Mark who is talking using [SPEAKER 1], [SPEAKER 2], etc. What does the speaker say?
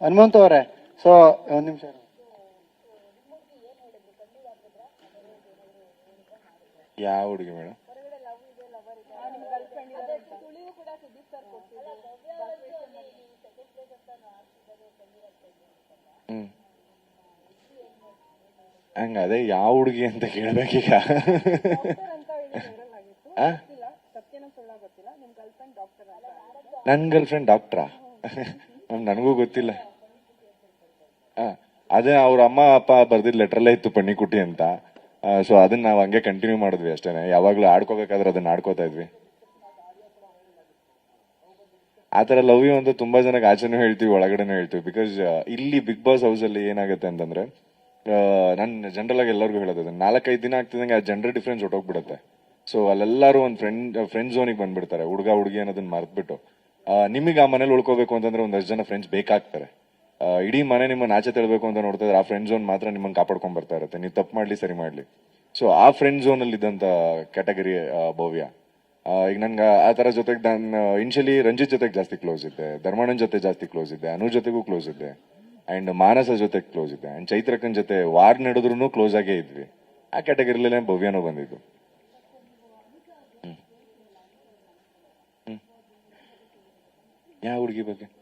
[SPEAKER 1] ಹನುಮಂತ ಅವರೇ. ಸೊ ಒಂದು ನಿಮಿಷ
[SPEAKER 2] ಯಾವ ಹುಡುಗಿ ಮೇಡಮ್ ಹಂಗ ಅದೇ ಯಾವ ಹುಡುಗಿ ಅಂತ ಕೇಳ್ಬೇಕೀಗ? ಆ? ನನ್ ಗರ್ಲ್ ಫ್ರೆಂಡ್ ಡಾಕ್ಟ್ರಾ ನನಗೂ ಗೊತ್ತಿಲ್ಲ. ಅದೇ ಅವ್ರ ಅಮ್ಮ ಅಪ್ಪ ಬರ್ದಿದ್ ಲೆಟ್ರಲ್ಲೇ ಇತ್ತು ಪಣ್ಣಿಕುಟಿ ಅಂತ. ಸೊ ಅದನ್ನ ನಾವು ಹಂಗೆ ಕಂಟಿನ್ಯೂ ಮಾಡಿದ್ವಿ ಅಷ್ಟೇನೆ. ಯಾವಾಗ್ಲೂ ಆಡ್ಕೋಬೇಕಾದ್ರೆ ಅದನ್ನ ಆಡ್ಕೋತಾ ಇದ್ವಿ. ಆ ಲವ್ ಯು ಅಂತ ತುಂಬಾ ಜನಕ್ಕೆ ಆಚೆನೂ ಹೇಳ್ತೀವಿ, ಒಳಗಡೆನೂ ಹೇಳ್ತೀವಿ. ಬಿಕಾಸ್ ಇಲ್ಲಿ ಬಿಗ್ ಬಾಸ್ ಹೌಸ್ ಅಲ್ಲಿ ಏನಾಗುತ್ತೆ ಅಂತಂದ್ರೆ ನಾನು ಜನರಲ್ ಆಗಿ ಎಲ್ಲರಿಗೂ ಹೇಳೋದು ನಾಲ್ಕೈದು ದಿನ ಆಗ್ತಿದಂಗೆ ಆ ಜೆಂಡರ್ ಡಿಫ್ರೆನ್ಸ್ ಹೊಟ್ಟೋಗ್ಬಿಡುತ್ತೆ ಸೊ ಅಲ್ಲೆಲ್ಲರೂ ಒಂದು ಫ್ರೆಂಡ್ ಫ್ರೆಂಡ್ ಝೋನಿಗೆ ಬಂದ್ಬಿಡ್ತಾರೆ. ಹುಡುಗ ಹುಡುಗಿ ಅನ್ನೋದನ್ನ ಮರ್ತ್ಬಿಟ್ಟು. ನಿಮಗೆ ಆ ಮನೇಲಿ ಉಳ್ಕೋಬೇಕು ಅಂತಂದ್ರೆ ಒಂದಷ್ಟು ಜನ ಫ್ರೆಂಡ್ಸ್ ಬೇಕಾಗ್ತಾರೆ. ಇಡೀ ಮನೆ ನಿಮ್ಮನ್ನ ಆಚೆ ತಳ್ಬೇಕು ಅಂತ ನೋಡ್ತಾ ಇದ್ರೆ ಆ ಫ್ರೆಂಡ್ ಝೋನ್ ಮಾತ್ರ ನಿಮ್ಮನ್ನ ಕಾಪಾಡ್ಕೊಂಡ್ ಬರ್ತಾ ಇರುತ್ತೆ. ನೀವು ತಪ್ಪು ಮಾಡ್ಲಿ, ಸರಿ ಮಾಡ್ಲಿ. ಸೊ ಆ ಫ್ರೆಂಡ್ ಝೋನ್ ಅಲ್ಲಿ ಇದ್ದಂತ ಕ್ಯಾಟಗರಿ ಭವ್ಯ. ಈಗ ನನ್ಗೆ ಆ ತರ ಜೊತೆಗೆ ನಾನು ಇನ್ಶಿಯಲಿ ರಂಜಿತ್ ಜೊತೆಗೆ ಜಾಸ್ತಿ ಕ್ಲೋಸ್ ಇದ್ದೆ. ಧರ್ಮಾನಂದ್ ಜೊತೆ ಜಾಸ್ತಿ ಕ್ಲೋಸ್ ಇದ್ದೆ. ಅನು ಜೊತೆಗೂ ಕ್ಲೋಸ್ ಇದ್ದೆ. ಅಂಡ್ ಮಾನಸ ಜೊತೆ ಕ್ಲೋಸ್ ಇದ್ದೆ. ಅಂಡ್ ಚೈತ್ರಕನ್ ಜೊತೆ ವಾರ್ ನಡೆದ್ರು ಕ್ಲೋಸ್ ಆಗೇ ಇದ್ವಿ. ಆ ಕ್ಯಾಟಗರಿಲೇ ಭವ್ಯನೂ ಬಂದಿದ್ದು. ಯಾವ ಹುಡುಗಿ ಬಗ್ಗೆ?